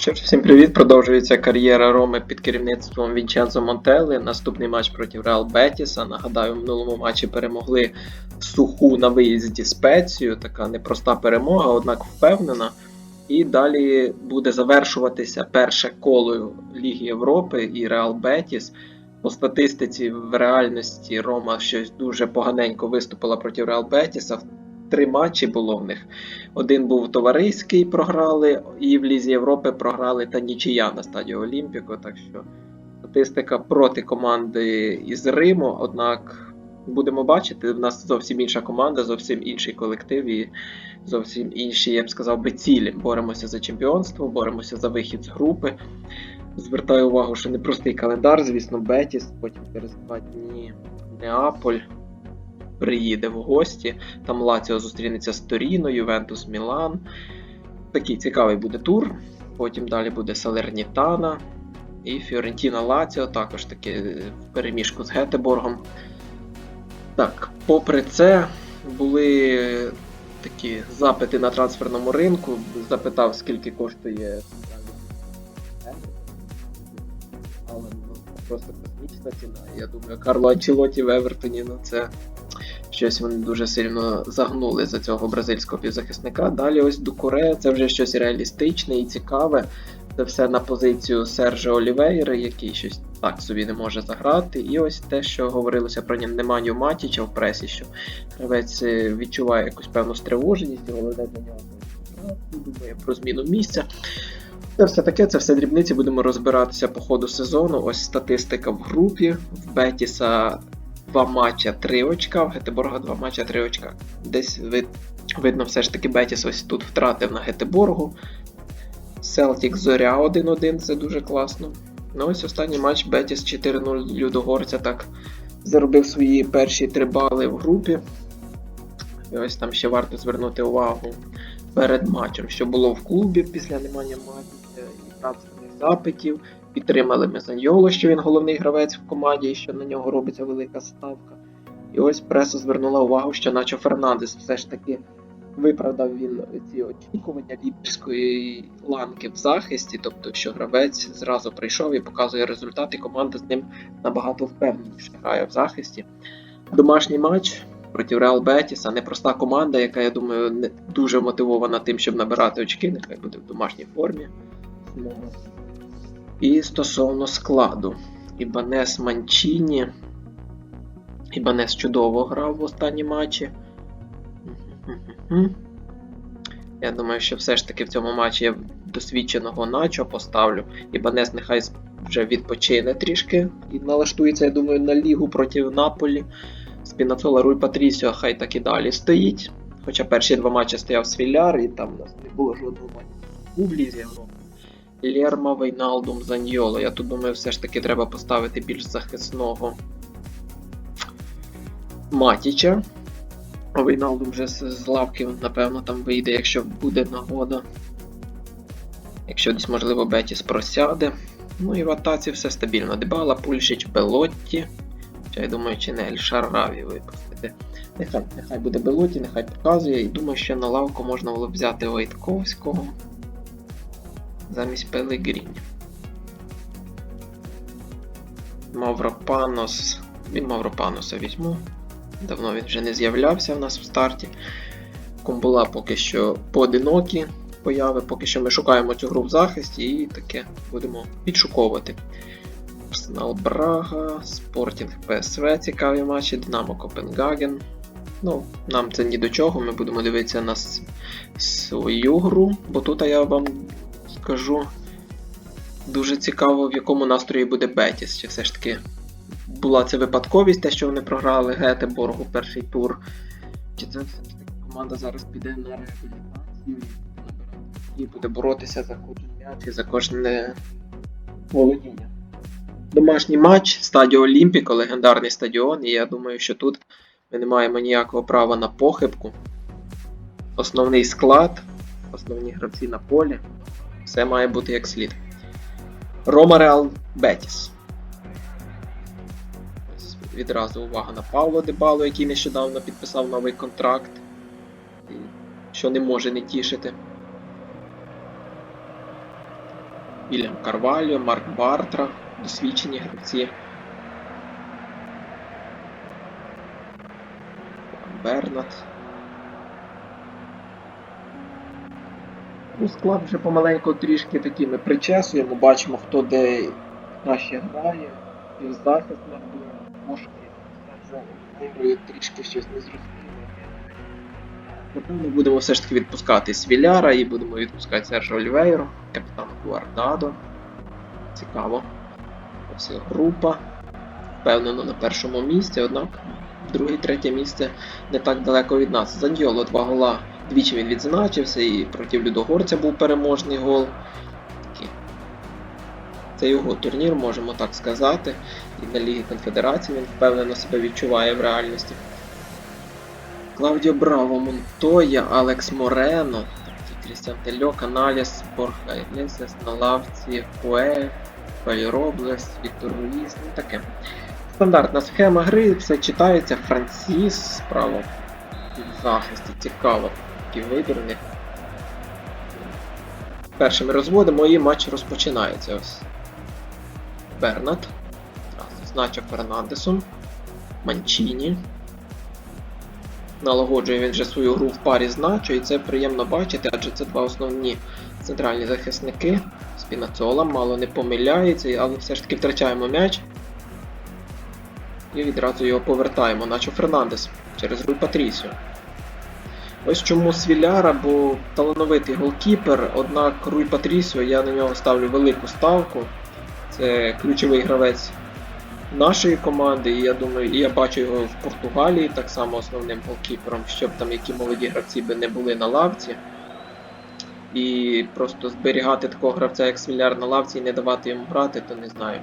Що ж, всім привіт! Продовжується кар'єра Роми під керівництвом Вінченцо Монтелли. Наступний матч проти Реал Бетіса. Нагадаю, в минулому матчі перемогли суху на виїзді Спецію. Така непроста перемога, однак впевнена. І далі буде завершуватися перше коло Ліги Європи і Реал Бетіс. По статистиці в реальності Рома щось дуже поганенько виступила проти Реал Бетіса. Три матчі було в них. Один був товариський, програли, і в Лізі Європи програли та нічия на стадії Олімпіко. Так що статистика проти команди із Риму. Однак будемо бачити, в нас зовсім інша команда, зовсім інший колектив і зовсім інші, я б сказав би, цілі. Боремося за чемпіонство, боремося за вихід з групи. Звертаю увагу, що непростий календар, звісно, Бетіс, потім через два дні Неаполь приїде в гості. Там Лаціо зустрінеться з Торіно, Ювентус Мілан. Такий цікавий буде тур. Потім далі буде Салернітана і Фіорентіна Лаціо, також таки в переміжку з Гетеборгом. Так, попри це, були такі запити на трансферному ринку. Запитав, скільки коштує але ну, просто космічна ціна. Я думаю, Карло Анчелоті в Евертоні, ну це щось вони дуже сильно загнули за цього бразильського півзахисника. Далі ось Дукуре, це вже щось реалістичне і цікаве. Це все на позицію Сержа Олівейри, який щось так собі не може заграти. І ось те, що говорилося про Неманю Матіча в пресі, що гравець е, відчуває якусь певну стривоженість, і головне для нього думає про зміну місця. Це все таке, це все дрібниці, будемо розбиратися по ходу сезону. Ось статистика в групі. В Бетіса 2 матча 3 очка, в Гетеборга 2 матча 3 очка. Десь вид, видно, все ж таки Бетіс ось тут втратив на Гетеборгу. Селтік Зоря 1-1, це дуже класно. Ну ось останній матч Бетіс 4-0 Людогорця так заробив свої перші 3 бали в групі. І ось там ще варто звернути увагу перед матчем, що було в клубі після немання матча і трансферних запитів. Підтримали Мезаньоло, що він головний гравець в команді, і що на нього робиться велика ставка. І ось преса звернула увагу, що Начо Фернандес все ж таки виправдав він ці очікування лідерської ланки в захисті, тобто, що гравець зразу прийшов і показує результат, і команда з ним набагато впевненіше грає в захисті. Домашній матч проти Реал Бетіса. Непроста команда, яка, я думаю, не дуже мотивована тим, щоб набирати очки, нехай буде в домашній формі. І стосовно складу. Ібанес Манчіні. Ібанес чудово грав в останні матчі. Я думаю, що все ж таки в цьому матчі я досвідченого начо поставлю. Ібанес нехай вже відпочине трішки і налаштується, я думаю, на лігу проти Наполі. Спінацола Руй Патрісіо хай так і далі стоїть. Хоча перші два матчі стояв Свіляр, і там у нас не було жодного матчу у в Лізі Європи. Лерма, Вейналдум, Заньйоло. Я тут думаю, все ж таки треба поставити більш захисного Матіча. Вейналдум вже з лавки, напевно, там вийде, якщо буде нагода. Якщо десь, можливо, Бетіс просяде. Ну і в атаці все стабільно. Дебала, Пульшич, Белотті. Я думаю, чи не Ельшараві випустити. Нехай нехай буде Белоті, нехай показує. І думаю, що на лавку можна було взяти Войтковського замість Пелегріні. Мавропанос. Він Мавропаноса візьму. Давно він вже не з'являвся в нас в старті. Комбула поки що поодинокі появи, поки що ми шукаємо цю гру в захисті і таке будемо підшуковувати. Арсенал Брага, Спортінг ПСВ, цікаві матчі, Динамо Копенгаген. Ну, нам це ні до чого, ми будемо дивитися на свою гру, бо тут я вам скажу дуже цікаво, в якому настрої буде Бетіс. Чи все ж таки була це випадковість, те, що вони програли Гетеборгу перший тур. Чи це все ж таки команда зараз піде на реабілітацію і буде боротися за кожен м'яч і за кожне володіння. Домашній матч стадіо Олімпіко, легендарний стадіон, і я думаю, що тут ми не маємо ніякого права на похибку. Основний склад, основні гравці на полі. Все має бути як слід. Рома Реал Бетіс. Відразу увага на Павло Дебало, який нещодавно підписав новий контракт, що не може не тішити. Вільям Карвальо, Марк Бартра, досвідчені гравці. Бернат. Ну, склад вже помаленьку трішки такий ми причесуємо, бачимо, хто де краще грає, півзахист нам буде, може Олівейрою трішки щось не зрозуміло. Напевно, будемо все ж таки відпускати Свіляра і будемо відпускати Сержа Олівейро, капітан Гуардадо. Цікаво. Ось група. Впевнено на першому місці, однак друге, третє місце не так далеко від нас. Заньйоло два гола. Двічі він відзначився, і проти Людогорця був переможний гол. Це його турнір, можемо так сказати. І на Лігі Конфедерації він впевнено себе відчуває в реальності. Клаудіо Браво, Монтоя, Алекс Морено, Крістіан Тельо, Каналіс, Борха Іглесіас, на лавці, Куе, Фай Роблес, Віктор Руїс, ну таке. Стандартна схема гри, все читається, Франсіс справа в захисті, цікаво, такий вибір. Перше ми розводимо і матч розпочинається. Ось. Бернат. Значок Фернандесом. Манчіні. Налагоджує він вже свою гру в парі з і це приємно бачити, адже це два основні центральні захисники. Спінацола мало не помиляється, але все ж таки втрачаємо м'яч. І відразу його повертаємо, наче Фернандес через Руй Патрісіо. Ось чому Свіляра, бо талановитий голкіпер, однак Руй Патрісіо, я на нього ставлю велику ставку. Це ключовий гравець нашої команди, і я думаю, і я бачу його в Португалії так само основним голкіпером, щоб там які молоді гравці би не були на лавці. І просто зберігати такого гравця, як Свіляр на лавці і не давати йому грати, то не знаю.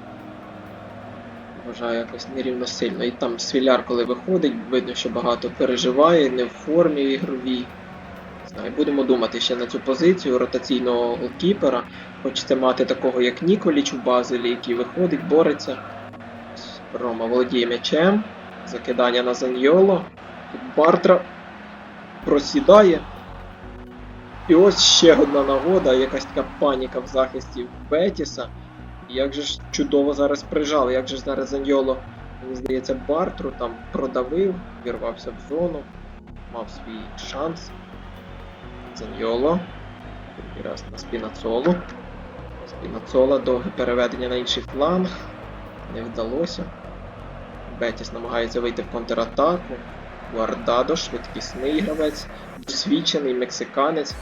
Вважаю якось нерівно сильно. І там Свіляр, коли виходить, видно, що багато переживає, не в формі ігровій. Знаю, будемо думати ще на цю позицію ротаційного голкіпера. Хочеться мати такого, як Ніколіч у Базелі, який виходить, бореться. Рома володіє м'ячем. Закидання на Заньйоло. Бартра просідає. І ось ще одна нагода, якась така паніка в захисті Бетіса. Як же ж чудово зараз прижали, як же ж зараз Заньйоло, мені здається, Бартру там продавив, вірвався в зону, мав свій шанс. Заньйоло. Другий раз на Спінацолу. Спінацола, довге переведення на інший фланг. Не вдалося. Бетіс намагається вийти в контратаку. Гуардадо, швидкісний гравець, досвідчений мексиканець.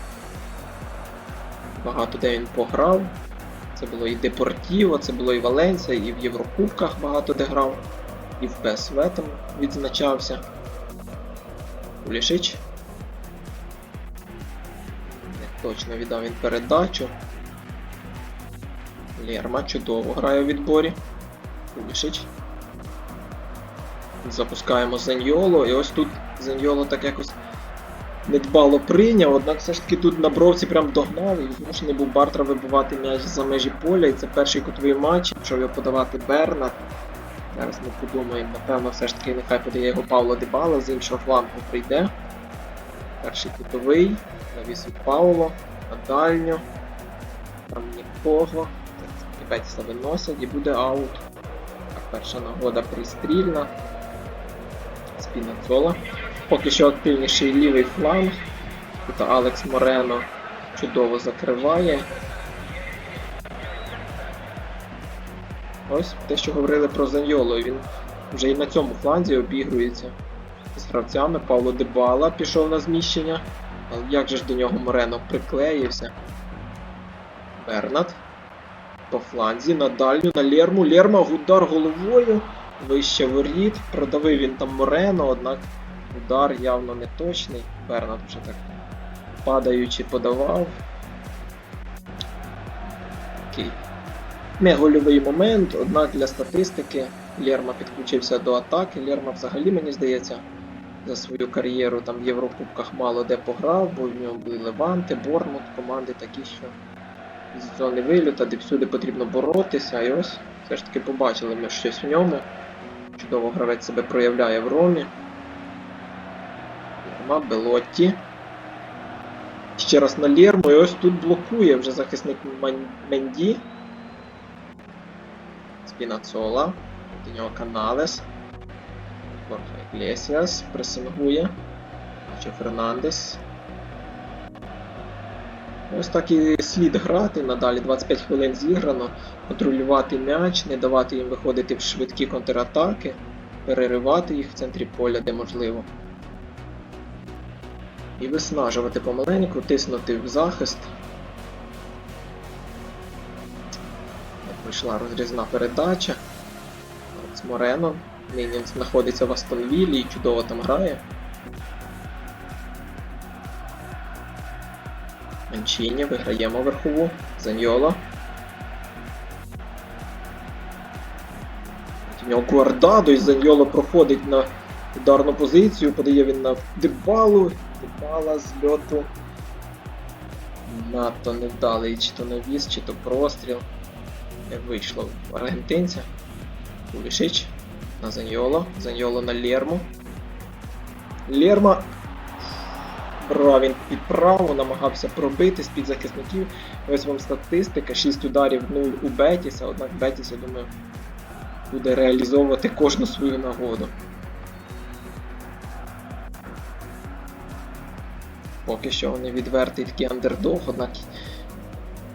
Багато де він пограв. Це було і Депортіво, це було і Валенсія, і в Єврокубках багато де грав, і в ПСВ там відзначався. Улішич. Не точно віддав він передачу. Лерма чудово грає у відборі. Улішич. Запускаємо Зеньйоло, і ось тут Зеньйоло так якось недбало прийняв, однак все ж таки тут на бровці прям догнав і змушений був Бартра вибивати м'яч за межі поля. І це перший кутовий матч, почав його подавати Бернат. Зараз ми подумаємо, напевно, все ж таки нехай подає його Павло Дебала, з іншого флангу прийде. Перший кутовий, навіс від Павло, на дальню. Там нікого. Бетіса виносять і буде аут. Так, перша нагода пристрільна. Спінацола. Поки що активніший лівий фланг. Тут Алекс Морено чудово закриває. Ось те, що говорили про Заньоло, він вже і на цьому фланзі обігрується з гравцями. Павло Дебала пішов на зміщення. Але як же ж до нього Морено приклеївся? Бернат. По фланзі на дальню, на Лерму. Лерма удар головою. Вище воріт. Продавив він там Морено, однак удар явно не точний. Бернат вже так падаючи подавав. Такий не гольовий момент, однак для статистики Лерма підключився до атаки. Лерма взагалі, мені здається, за свою кар'єру там в Єврокубках мало де пограв, бо в нього були Леванти, Бормут, команди такі, що з зони виліта, де всюди потрібно боротися. І ось все ж таки побачили ми щось в ньому. Чудово гравець себе проявляє в Ромі. Лерма, Белотті. Ще раз на Лерму, і ось тут блокує вже захисник Менді. Спінацола. До нього Каналес. Борха Іглесіас пресингує. Чи Фернандес. Ось так і слід грати надалі. 25 хвилин зіграно, контролювати м'яч, не давати їм виходити в швидкі контратаки, переривати їх в центрі поля, де можливо. І виснажувати помаленьку, тиснути в захист. Прийшла розрізна передача. От з Морено. Нині знаходиться в Астонвілі і чудово там грає. Манчіні, виграємо верхову. Заньола. У нього Гуардадо і Заньоло проходить на ударну позицію, подає він на Дебалу. Дебала з льоту. Надто невдалий чи то навіс, чи то простріл. Не вийшло в аргентинця. Пулішич на Заньоло. Заньоло на Лерму. Лерма Бра, він під право намагався пробити з-під захисників. Ось вам статистика, 6 ударів 0 у Бетіса, однак Бетіс, я думаю, буде реалізовувати кожну свою нагоду. Поки що вони відвертий такий андердог, однак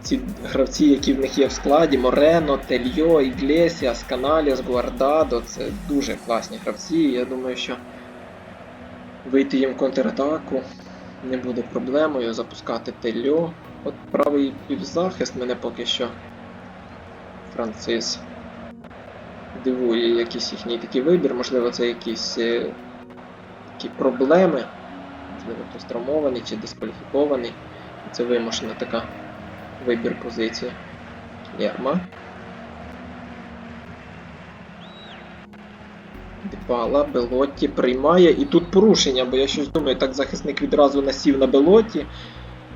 ці гравці, які в них є в складі, Морено, Тельйо, Іглесіас, Каналіас, Гуардадо, це дуже класні гравці. Я думаю, що вийти їм в контратаку не буде проблемою запускати Тельо. От правий півзахист мене поки що Францис дивує якийсь їхній такий вибір, можливо, це якісь е, такі проблеми, можливо, хтось чи дискваліфікований. Це вимушена така вибір позиції. Єрма. Дебала, Белотті приймає. І тут порушення, бо я щось думаю, так захисник відразу насів на Белотті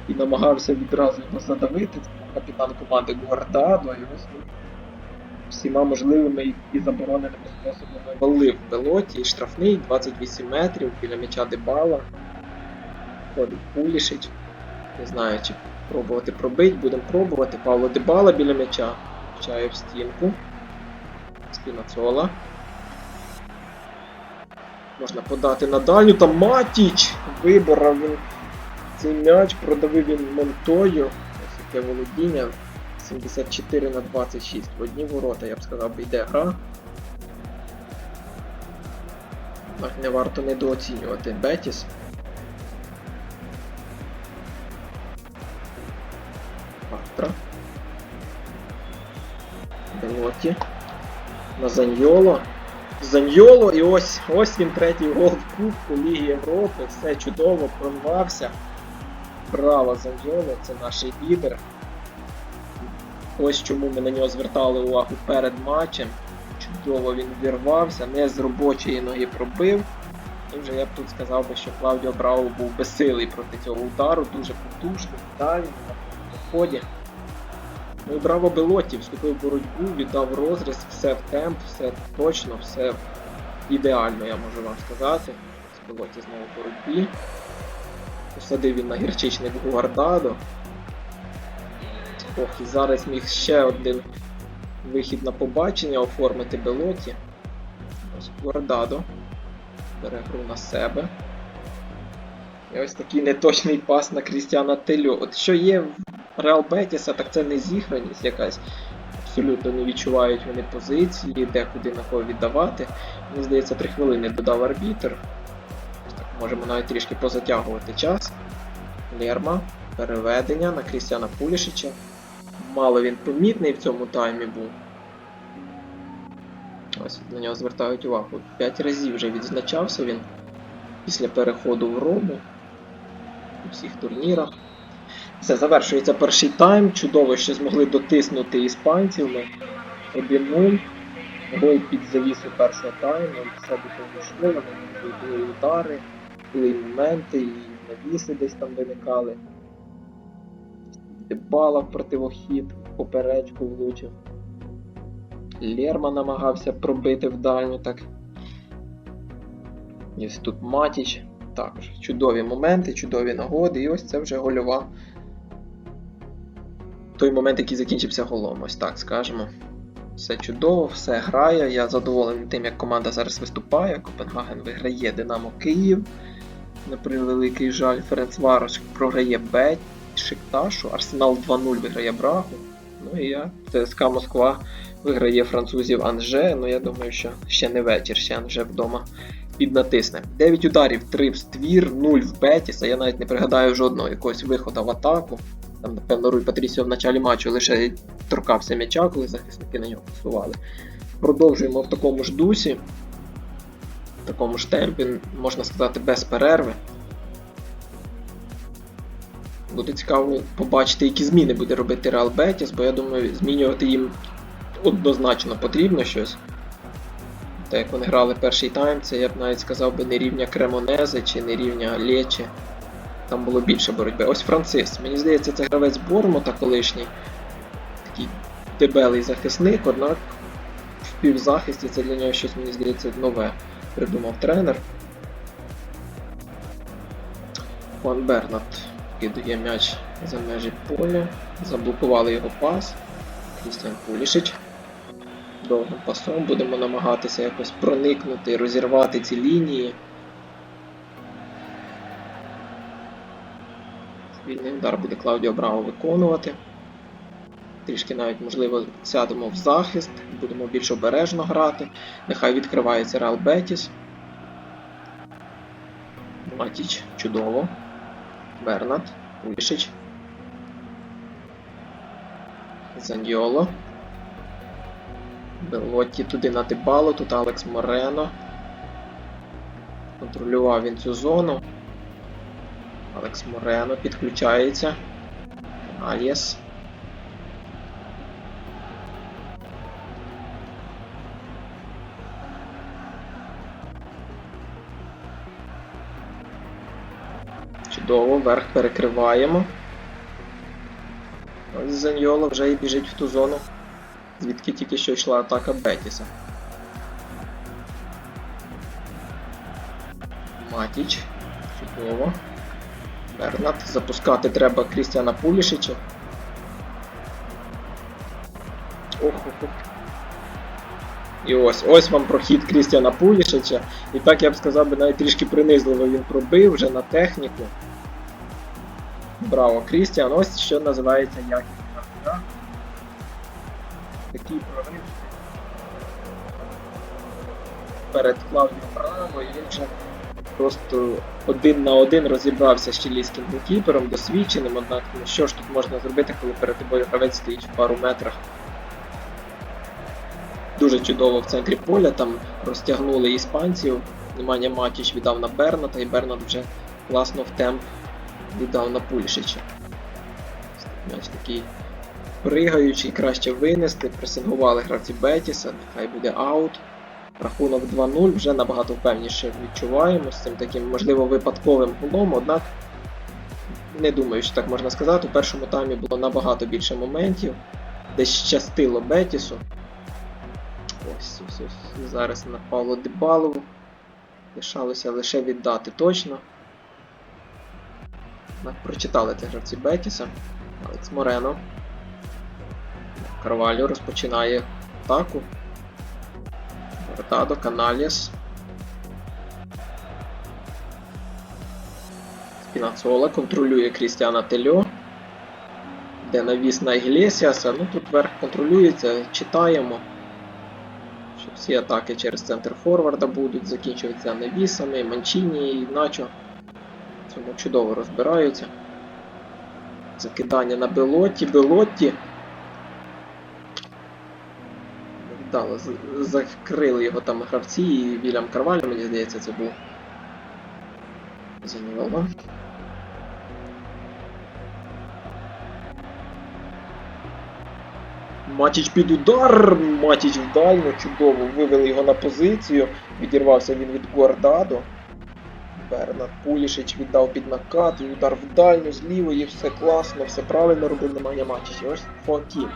і намагався відразу його задавити. Капітан команди Гуардадо, і ось він всіма можливими і забороненими способами валив Белотті. І штрафний 28 метрів біля м'яча Дебала. Ходить Пулішич. Не знаю, чи пробувати пробити, будемо пробувати. Павло Дебала біля м'яча. Включає в стінку. Спінацола. Можна подати на дальню. Там Матіч виборов він цей м'яч, продавив він Монтою. Ось яке володіння. 74 на 26. В одні ворота, я б сказав, йде гра. Так, не варто недооцінювати Бетіс. Артра. Белоті. На Заньоло. Заньоло, і ось ось він третій гол в Кубку Ліги Європи. Все чудово, прорвався. Браво Заньоло, це наш лідер. Ось чому ми на нього звертали увагу перед матчем. Чудово він вірвався, не з робочої ноги пробив. І вже я б тут сказав би, що Клаудіо Браво був безсилий проти цього удару, дуже потужний, дальній, на. Ну браво Белоті, вступив боротьбу, віддав розріз, все в темп, все точно, все ідеально, я можу вам сказати. З Белоті знову боротьбі. Посадив він на гірчичник Гуардадо. Ох, і зараз міг ще один вихід на побачення оформити Белоті. Ось Гуардадо. Бере гру на себе. І ось такий неточний пас на Крістіана Телю. От що є Реал Бетіса, так це не зіграність якась. Абсолютно не відчувають вони позиції, де куди на кого віддавати. Мені здається, 3 хвилини додав арбітр. Так, можемо навіть трішки позатягувати час. Лерма, переведення на Крістіана Пулішича. Мало він помітний в цьому таймі був. Ось на нього звертають увагу. П'ять разів вже відзначався він після переходу в Рому у всіх турнірах. Все, завершується перший тайм. Чудово, що змогли дотиснути іспанців. Ми 1-0. Гол під завісу першого тайму. Все допомогло, вони були удари, були моменти, і навіси десь там виникали. Дебала в противохід, поперечку влучив. Лерма намагався пробити в дальню так. Ось тут Матіч. Також чудові моменти, чудові нагоди, і ось це вже гольова. Той момент, який закінчився голом, ось так скажемо. Все чудово, все грає. Я задоволений тим, як команда зараз виступає. Копенгаген виграє Динамо Київ. На превеликий жаль, Ференцварош програє Бет, Шикташу, Арсенал 2-0 виграє Брагу. Ну і я, ЦСКА Москва виграє французів Анже. Ну я думаю, що ще не вечір, ще Анже вдома піднатисне. 9 ударів, 3 в ствір, 0 в Бетіса. Я навіть не пригадаю жодного якогось виходу в атаку. Там, напевно, Руй Патрісіо в началі матчу лише торкався м'яча, коли захисники на нього пасували. Продовжуємо в такому ж дусі, в такому ж темпі, можна сказати, без перерви. Буде цікаво побачити, які зміни буде робити Реал Бетіс, бо я думаю, змінювати їм однозначно потрібно щось. Так як вони грали перший тайм, це я б навіть сказав би не рівня Кремонези чи не рівня Лечі. Там було більше боротьби. Ось Францис. Мені здається, це гравець Бормута колишній. Такий дебелий захисник, однак в півзахисті це для нього щось, мені здається, нове придумав тренер. Хуан Бернат кидає м'яч за межі поля. Заблокували його пас. Крістіан Пулішич. Довгим пасом будемо намагатися якось проникнути, розірвати ці лінії. Вільний удар буде Клаудіо Браво виконувати. Трішки навіть, можливо, сядемо в захист, будемо більш обережно грати. Нехай відкривається Реал Бетіс. Матіч, чудово. Бернат, Пулішич. Заньйоло. Белотті туди на Дебало, тут Алекс Морено. Контролював він цю зону. Алекс Морено підключається. Альєс. Чудово, верх перекриваємо. Ось Заньйоло вже і біжить в ту зону, звідки тільки що йшла атака Бетіса. Матіч. Чудово. Бернат. Запускати треба Крістіана Пулішича. Ох, ох, ох. І ось, ось вам прохід Крістіана Пулішича. І так я б сказав би навіть трішки принизливо він пробив вже на техніку. Браво, Крістіан, ось що називається якісна гра. Такий прорив. Перед Клаудіо Браво і він вже просто один на один розібрався з чилійським голкіпером, досвідченим, однак ну що ж тут можна зробити, коли перед тобою гравець стоїть в пару метрах. Дуже чудово в центрі поля, там розтягнули іспанців. Немanja Матіч віддав на Берната, і Бернат вже класно в темп віддав на Пулішича. М'яч такий пригаючий, краще винести, пресингували гравці Бетіса, хай буде аут. Рахунок 2-0 вже набагато впевніше відчуваємо з цим таким, можливо, випадковим голом, однак не думаю, що так можна сказати. У першому таймі було набагато більше моментів, десь щастило Бетісу. Ось, ось, ось. Зараз на Павло Дебалову. Лишалося лише віддати точно. Прочитали це гравці Бетіса. Алекс Морено. Карвалю розпочинає атаку. Ротадо, Каналіс. Спінацола контролює Крістіана Тельо. Де навіс на Іглесіаса. Ну тут верх контролюється, читаємо. Що всі атаки через центр форварда будуть закінчуватися навісами, Манчіні і Начо. Цьому чудово розбираються. Закидання на Белотті. Белотті. Вдало закрили його там гравці і Вільям Карваль, мені здається, це був. Занівала. Матіч під удар! Матіч в дальню, чудово, вивели його на позицію. Відірвався він від Гуардадо. Бернат Пулішич віддав під накат, і удар в дальню, з лівої, все класно, все правильно робив немає Матіч. І ось Фоакін.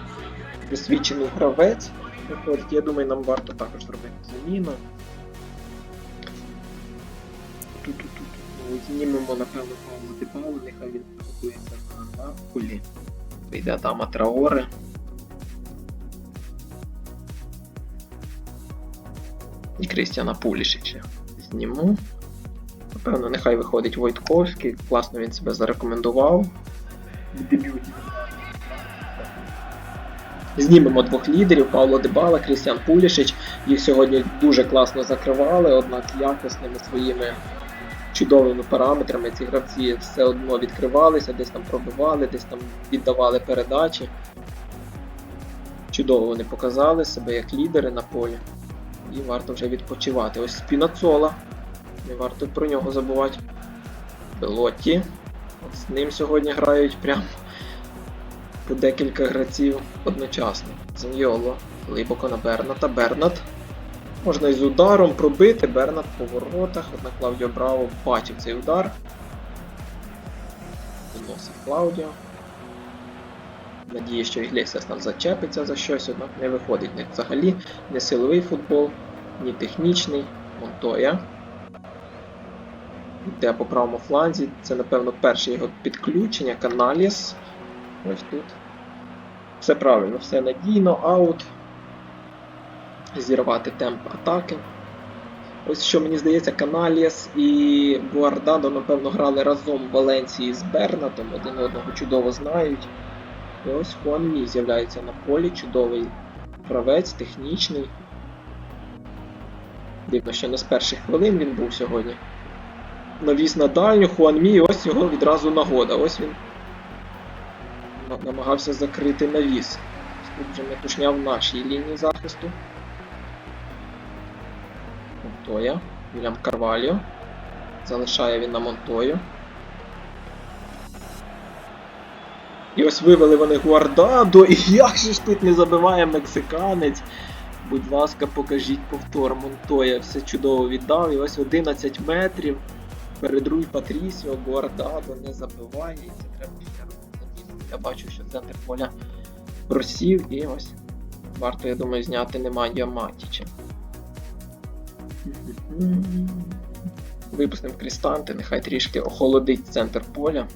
Досвідчений гравець. Виходить, я думаю, нам варто також зробити заміну. Тут-тут-тут. Ну, Знімемо, напевно, Павло Дебалу, нехай він готується на Наполі. Вийде Адама Траоре. і Крістіана Пулішича. Зніму. Напевно, нехай виходить Войтковський. Класно він себе зарекомендував. В дебюті. Знімемо двох лідерів Павло Дебала, Крістіан Пулішич. Їх сьогодні дуже класно закривали, однак якісними своїми чудовими параметрами ці гравці все одно відкривалися, десь там пробивали, десь там віддавали передачі. Чудово вони показали себе як лідери на полі. І варто вже відпочивати. Ось Спінацола. Не варто про нього забувати. Белотті. От з ним сьогодні грають прям по декілька гравців одночасно. Заньоло. Глибоко на Берната. Бернат. Можна і з ударом пробити. Бернат по воротах. Однак Клаудіо Браво бачив цей удар. Виносить Клаудіо. Надіє, що Іглесіас там зачепиться за щось, однак не виходить ні взагалі, не силовий футбол, ні технічний. Монтоя. Йде по правому фланзі. Це, напевно, перше його підключення. Каналіс. Ось тут. Все правильно, все надійно, аут. Зірвати темп атаки. Ось що мені здається, Каналіс і Гуардадо, напевно, грали разом в Валенції з Бернатом, один одного чудово знають. І ось Хуан Мі з'являється на полі, чудовий гравець, технічний. Дивно, що не з перших хвилин він був сьогодні. Навіс на дальню, Хуан Мі, і ось його відразу нагода. Ось він намагався закрити навіс. Тут вже метушня в нашій лінії захисту. Монтоя. Вільям Карваліо. Залишає він на Монтою. І ось вивели вони Гуардадо, і як же ж тут не забиває мексиканець. Будь ласка, покажіть повтор Монтоя. Все чудово віддав. І ось 11 метрів. Перед Руй Патрісіо, Гуардадо не забиває. І це треба. Я бачу, що центр поля просів, і ось варто, я думаю, зняти немає Матіча. Випустимо крістанти, нехай трішки охолодить центр поля.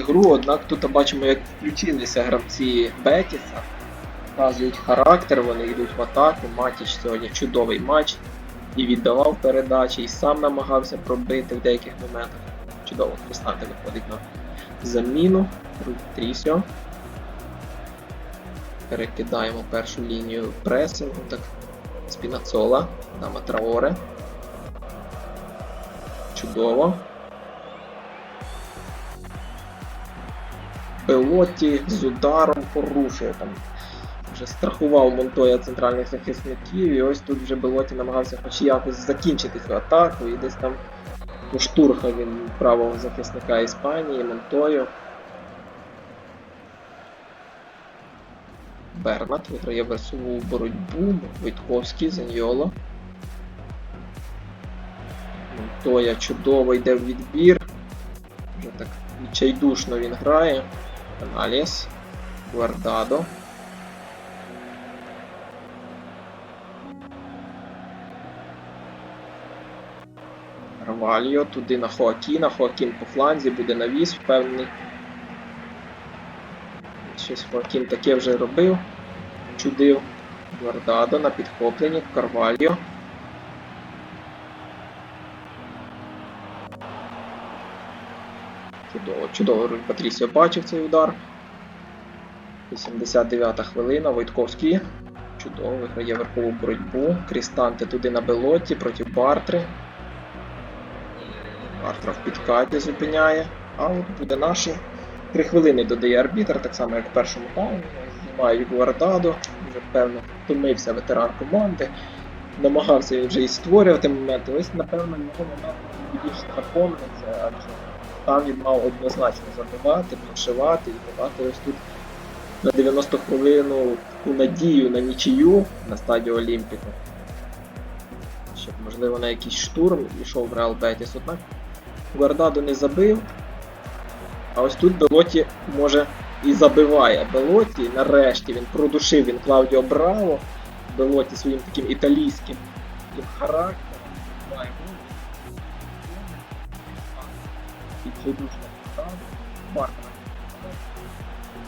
гру, однак тут бачимо, як включилися гравці Бетіса. Показують характер, вони йдуть в атаку. Матіч сьогодні чудовий матч. І віддавав передачі, і сам намагався пробити в деяких моментах. Чудово, Крістанти виходить на заміну. Трісьо. Перекидаємо першу лінію пресингу. Так, Спінацола, Дама Траоре. Чудово. Пелоті з ударом порушує там. Вже страхував Монтоя центральних захисників, і ось тут вже Белоті намагався хоч якось закінчити цю атаку, і десь там поштурхав він правого захисника Іспанії, Монтою. Бернат виграє версову боротьбу, Войтковський, Заньоло. Монтоя чудово йде в відбір. Вже так відчайдушно він грає. Каналіс, Гвардадо. Равальо, туди на Хоакіна, Хоакін по фланзі, буде навіс, впевнений. Щось Хоакін таке вже робив. Чудив. Гвардадо на підхопленні, Карвальо. Чудово, чудово Руль Патрісіо бачив цей удар. 89-та хвилина, Войтковський. Чудово, виграє верхову боротьбу. Крістанти туди на Белоті проти Бартри. Бартра в підкаті зупиняє. А от буде наші. Три хвилини додає арбітр, так само як в першому таймі. Знімає Гуардадо. Вже певно втомився ветеран команди. Намагався вже і створювати моменти. Ось, напевно, його момент більше запомниться, адже там він мав однозначно забивати, прошивати і давати ось тут на 90 хвилину таку надію на нічию на стадію Олімпіку. Щоб, можливо, на якийсь штурм йшов Реал Бетіс. Однак Гвардадо не забив. А ось тут Белоті може і забиває. Белоті нарешті він продушив він Клаудіо Браво. Белоті своїм таким італійським характером. Забиває гол. Відчайдушно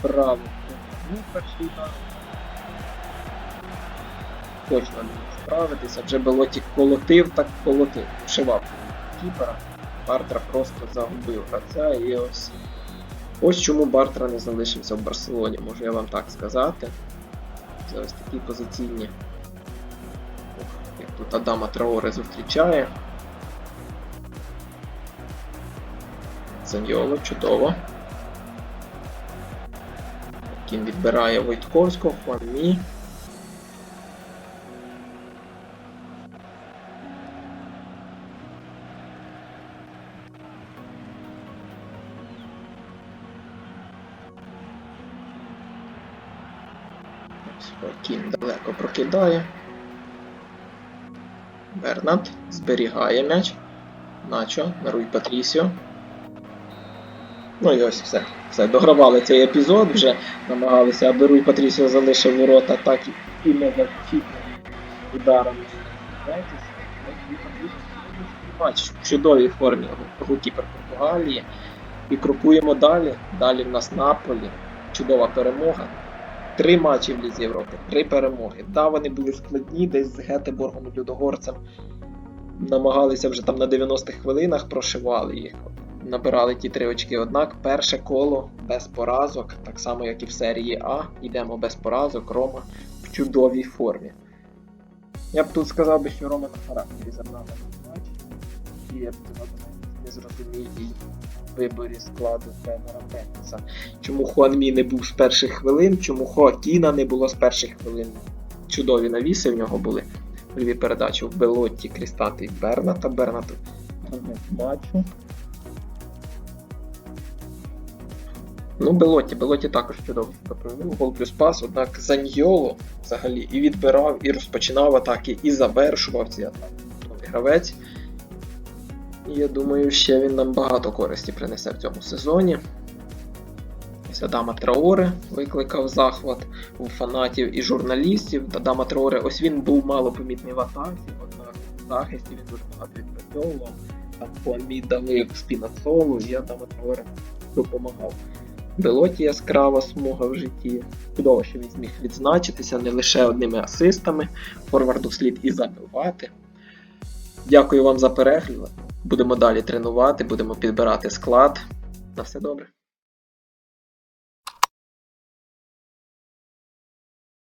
Браво. Зміг перший удар. Точно не справитися, вже Белоті колотив, так колотив, вшивав кіпера. Бартра просто загубив гравця і ось. Ось чому Бартра не залишився в Барселоні, можу я вам так сказати. Це ось такі позиційні. Як тут Адама Траоре зустрічає. Заньоло, чудово. Кім відбирає Войтковського, Хуанмі. Далеко прокидає. Бернат зберігає м'яч. Начо на Руй Патрісіо. Ну і ось все. Все, догравали цей епізод, вже намагалися, аби Руй Патрісіо залишив ворота, так і не зачіплений ударом. Матч в чудовій формі голкіпер Португалії. І крокуємо далі. Далі в нас Наполі. Чудова перемога. Три матчі в Лізі Європи, три перемоги. Да, вони були складні, десь з Гетеборгом і Людогорцем намагалися вже там на 90-х хвилинах прошивали їх. Набирали ті три очки. Однак перше коло без поразок, так само як і в серії А, йдемо без поразок. Рома в чудовій формі. Я б тут сказав би, що Рома на характері цей матч. І я б незрозумілій виборі складу тренера Петіса. Чому Хуанмі не був з перших хвилин, чому Хоакіна не було з перших хвилин. Чудові навіси в нього були. Льві передачі в Белотті, Крістати і Берната. Бернат матчу. Ну, Белотті, Белотті також чудово провів, гол плюс пас, однак Заньйоло взагалі і відбирав, і розпочинав атаки, і завершував ці атаки. Гравець. Я думаю, ще він нам багато користі принесе в цьому сезоні. Адама Траоре викликав захват у фанатів і журналістів. Адама Траоре, ось він був мало помітний в атаці, однак в захисті він дуже багато відпрацьовував. Там Хуанмі давив спінацолу, і Адама Траоре допомагав. Белоті яскрава смуга в житті. Чудово, що він зміг відзначитися не лише одними асистами, форварду вслід і забивати. Дякую вам за перегляд. Будемо далі тренувати, будемо підбирати склад. На все добре.